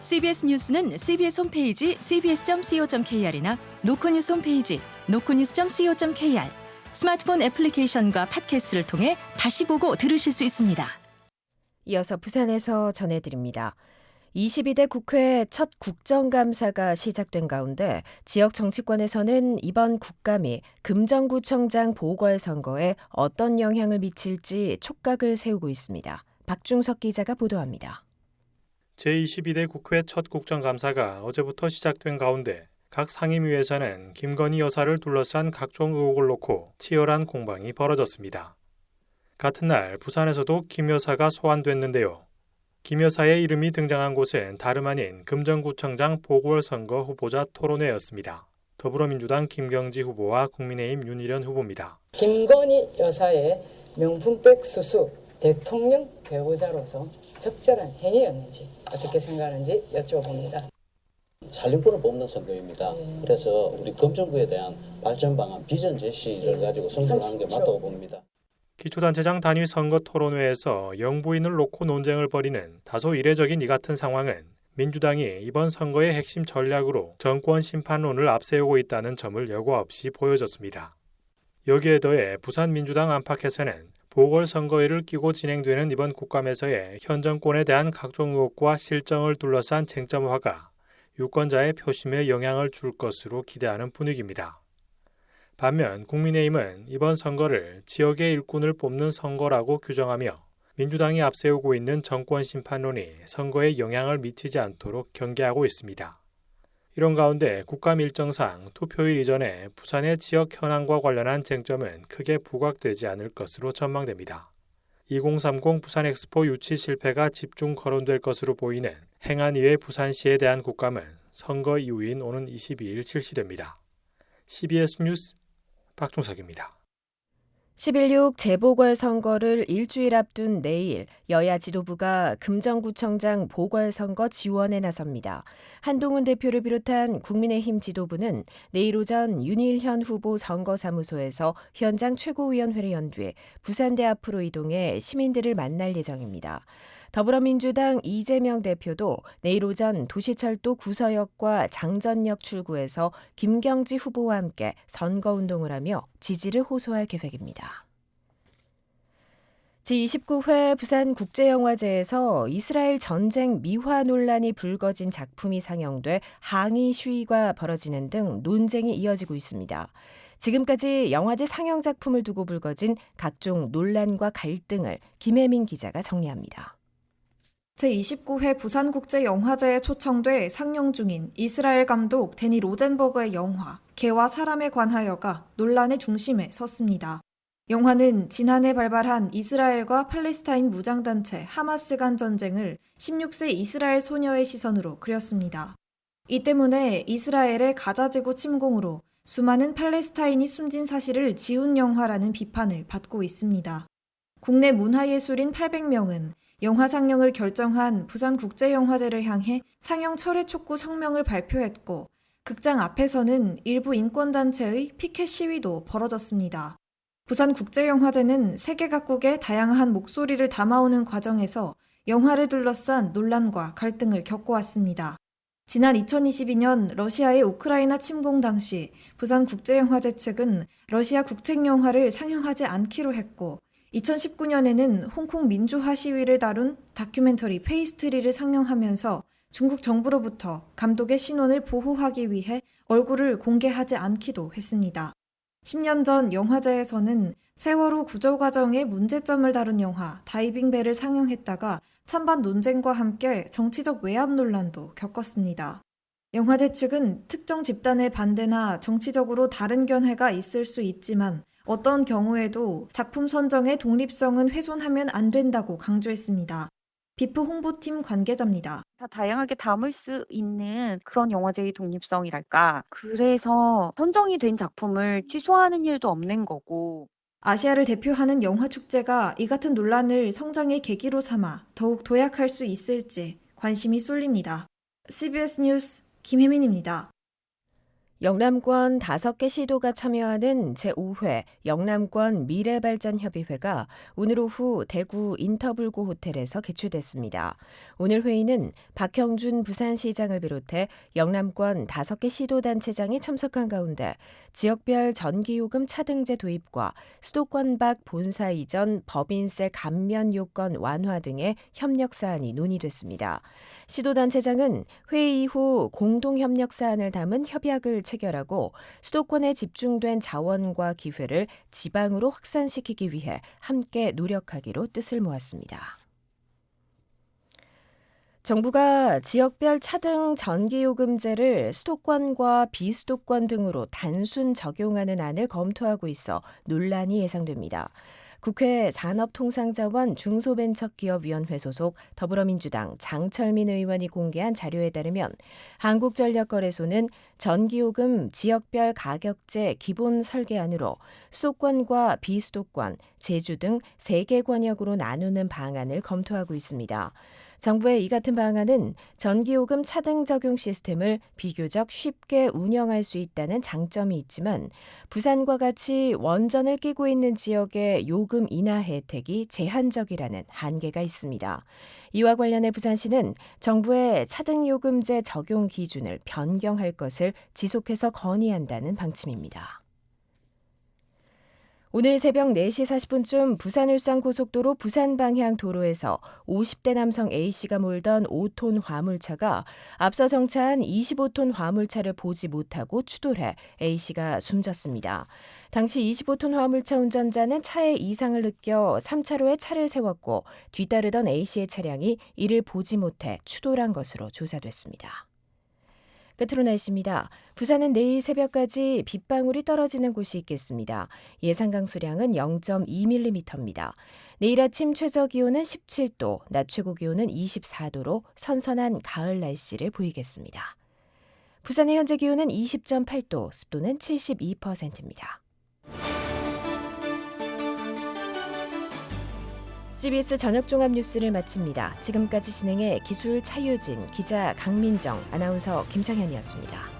CBS 뉴스는 CBS 홈페이지 cbs.co.kr이나 노코뉴스 홈페이지 노코뉴스.co.kr 스마트폰 애플리케이션과 팟캐스트를 통해 다시 보고 들으실 수 있습니다. 이어서 부산에서 전해드립니다. 22대 국회 첫 국정감사가 시작된 가운데 지역 정치권에서는 이번 국감이 금정구청장 보궐선거에 어떤 영향을 미칠지 촉각을 세우고 있습니다. 박중석 기자가 보도합니다. 제22대 국회 첫 국정감사가 어제부터 시작된 가운데 각 상임위에서는 김건희 여사를 둘러싼 각종 의혹을 놓고 치열한 공방이 벌어졌습니다. 같은 날 부산에서도 김 여사가 소환됐는데요. 김 여사의 이름이 등장한 곳은 다름 아닌 금정구청장 보궐선거 후보자 토론회였습니다. 더불어민주당 김경지 후보와 국민의힘 윤희련 후보입니다. 김건희 여사의 명품백 수수 대통령 배우자로서 적절한 행위였는지 어떻게 생각하는지 여쭤봅니다. 살림꾼을 뽑는 선거입니다. 그래서 우리 검정구에 대한 발전 방안 비전 제시를 가지고 선거를 하는 게 맞다고 봅니다. 기초단체장 단위 선거 토론회에서 영부인을 놓고 논쟁을 벌이는 다소 이례적인 이 같은 상황은 민주당이 이번 선거의 핵심 전략으로 정권 심판론을 앞세우고 있다는 점을 여과 없이 보여줬습니다. 여기에 더해 부산 민주당 안팎에서는 보궐선거일을 끼고 진행되는 이번 국감에서의 현 정권에 대한 각종 의혹과 실정을 둘러싼 쟁점화가 유권자의 표심에 영향을 줄 것으로 기대하는 분위기입니다. 반면 국민의힘은 이번 선거를 지역의 일꾼을 뽑는 선거라고 규정하며 민주당이 앞세우고 있는 정권 심판론이 선거에 영향을 미치지 않도록 경계하고 있습니다. 이런 가운데 국감 일정상 투표일 이전에 부산의 지역 현황과 관련한 쟁점은 크게 부각되지 않을 것으로 전망됩니다. 2030 부산 엑스포 유치 실패가 집중 거론될 것으로 보이는 행안위의 부산시에 대한 국감은 선거 이후인 오는 22일 실시됩니다. CBS 뉴스 박중석입니다. 11.6 재보궐선거를 일주일 앞둔 내일 여야 지도부가 금정구청장 보궐선거 지원에 나섭니다. 한동훈 대표를 비롯한 국민의힘 지도부는 내일 오전 윤일현 후보 선거사무소에서 현장 최고위원회를 연뒤해 부산대 앞으로 이동해 시민들을 만날 예정입니다. 더불어민주당 이재명 대표도 내일 오전 도시철도 구서역과 장전역 출구에서 김경지 후보와 함께 선거운동을 하며 지지를 호소할 계획입니다. 제29회 부산국제영화제에서 이스라엘 전쟁 미화 논란이 불거진 작품이 상영돼 항의 시위가 벌어지는 등 논쟁이 이어지고 있습니다. 지금까지 영화제 상영 작품을 두고 불거진 각종 논란과 갈등을 김혜민 기자가 정리합니다. 제29회 부산국제영화제에 초청돼 상영 중인 이스라엘 감독 데니 로젠버그의 영화 개와 사람에 관하여가 논란의 중심에 섰습니다. 영화는 지난해 발발한 이스라엘과 팔레스타인 무장단체 하마스 간 전쟁을 16세 이스라엘 소녀의 시선으로 그렸습니다. 이 때문에 이스라엘의 가자지구 침공으로 수많은 팔레스타인이 숨진 사실을 지운 영화라는 비판을 받고 있습니다. 국내 문화예술인 800명은 영화 상영을 결정한 부산국제영화제를 향해 상영 철회 촉구 성명을 발표했고 극장 앞에서는 일부 인권단체의 피켓 시위도 벌어졌습니다. 부산국제영화제는 세계 각국의 다양한 목소리를 담아오는 과정에서 영화를 둘러싼 논란과 갈등을 겪어왔습니다. 지난 2022년 러시아의 우크라이나 침공 당시 부산국제영화제 측은 러시아 국책영화를 상영하지 않기로 했고 2019년에는 홍콩 민주화 시위를 다룬 다큐멘터리 페이스트리를 상영하면서 중국 정부로부터 감독의 신원을 보호하기 위해 얼굴을 공개하지 않기도 했습니다. 10년 전 영화제에서는 세월호 구조 과정의 문제점을 다룬 영화 다이빙 벨을 상영했다가 찬반 논쟁과 함께 정치적 외압 논란도 겪었습니다. 영화제 측은 특정 집단의 반대나 정치적으로 다른 견해가 있을 수 있지만 어떤 경우에도 작품 선정의 독립성은 훼손하면 안 된다고 강조했습니다. 비프 홍보팀 관계자입니다. 다 다양하게 담을 수 있는 그런 영화제의 독립성이랄까. 그래서 선정이 된 작품을 취소하는 일도 없는 거고. 아시아를 대표하는 영화 축제가 이 같은 논란을 성장의 계기로 삼아 더욱 도약할 수 있을지 관심이 쏠립니다. CBS 뉴스 김혜민입니다. 영남권 5개 시도가 참여하는 제5회 영남권 미래발전협의회가 오늘 오후 대구 인터블고 호텔에서 개최됐습니다. 오늘 회의는 박형준 부산시장을 비롯해 영남권 5개 시도단체장이 참석한 가운데 지역별 전기요금 차등제 도입과 수도권 밖 본사 이전 법인세 감면 요건 완화 등의 협력 사안이 논의됐습니다. 시도단체장은 회의 이후 공동협력 사안을 담은 협약을 체결하고 수도권에 집중된 자원과 기회를 지방으로 확산시키기 위해 함께 노력하기로 뜻을 모았습니다. 정부가 지역별 차등 전기요금제를 수도권과 비수도권 등으로 단순 적용하는 안을 검토하고 있어 논란이 예상됩니다. 국회 산업통상자원 중소벤처기업위원회 소속 더불어민주당 장철민 의원이 공개한 자료에 따르면 한국전력거래소는 전기요금 지역별 가격제 기본 설계안으로 수도권과 비수도권, 제주 등 3개 권역으로 나누는 방안을 검토하고 있습니다. 정부의 이 같은 방안은 전기요금 차등 적용 시스템을 비교적 쉽게 운영할 수 있다는 장점이 있지만 부산과 같이 원전을 끼고 있는 지역의 요금 인하 혜택이 제한적이라는 한계가 있습니다. 이와 관련해 부산시는 정부의 차등요금제 적용 기준을 변경할 것을 지속해서 건의한다는 방침입니다. 오늘 새벽 4시 40분쯤 부산 울산 고속도로 부산 방향 도로에서 50대 남성 A씨가 몰던 5톤 화물차가 앞서 정차한 25톤 화물차를 보지 못하고 추돌해 A씨가 숨졌습니다. 당시 25톤 화물차 운전자는 차에 이상을 느껴 3차로에 차를 세웠고 뒤따르던 A씨의 차량이 이를 보지 못해 추돌한 것으로 조사됐습니다. 끝으로 날씨입니다. 부산은 내일 새벽까지 빗방울이 떨어지는 곳이 있겠습니다. 예상 강수량은 0.2mm입니다. 내일 아침 최저 기온은 17도, 낮 최고 기온은 24도로 선선한 가을 날씨를 보이겠습니다. 부산의 현재 기온은 20.8도, 습도는 72%입니다. CBS 저녁 종합 뉴스를 마칩니다. 지금까지 진행해 기술 차유진, 기자 강민정, 아나운서 김창현이었습니다.